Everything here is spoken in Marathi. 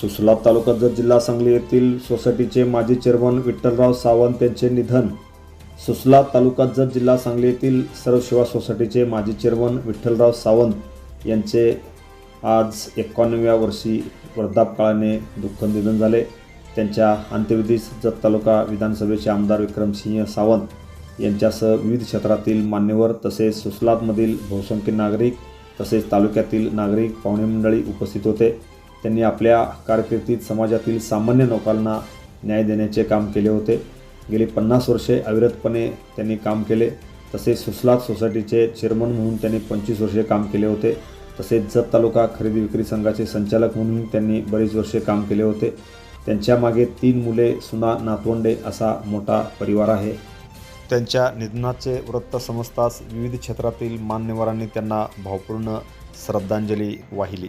सुसलाब तालुका जत जिल्हा सांगली येथील सोसायटीचे माजी चेअरमन विठ्ठलराव सावंत यांचे निधन. सुसलाब तालुका जत जिल्हा सांगली येथील सर्व सेवा सोसायटीचे माजी चेअरमन विठ्ठलराव सावंत यांचे आज एकोणव्या वर्षी वृद्धापकाळाने दुःख निधन झाले. त्यांच्या अंत्यविधीस जत तालुका विधानसभेचे आमदार विक्रमसिंह सावंत यांच्यासह विविध क्षेत्रातील मान्यवर तसेच सुसलाबमधील बहुसंख्य नागरिक तसेच तालुक्यातील नागरिक पाहुणे मंडळी उपस्थित होते. त्यांनी आपल्या कारकिर्दीत समाजातील सामान्य लोकांना न्याय देण्याचे काम केले होते. गेली पन्नास वर्षे अविरतपणे त्यांनी काम केले. तसेच सुसलात सोसायटीचे चेअरमन म्हणून त्यांनी पंचवीस वर्षे काम केले होते. तसेच जत तालुका खरेदी विक्री संघाचे संचालक म्हणून त्यांनी बरीच वर्षे काम केले होते. त्यांच्या मागे तीन मुले सुना नातवंडे असा मोठा परिवार आहे. त्यांच्या निधनाचे वृत्त समजताच विविध क्षेत्रातील मान्यवरांनी त्यांना भावपूर्ण श्रद्धांजली वाहिली.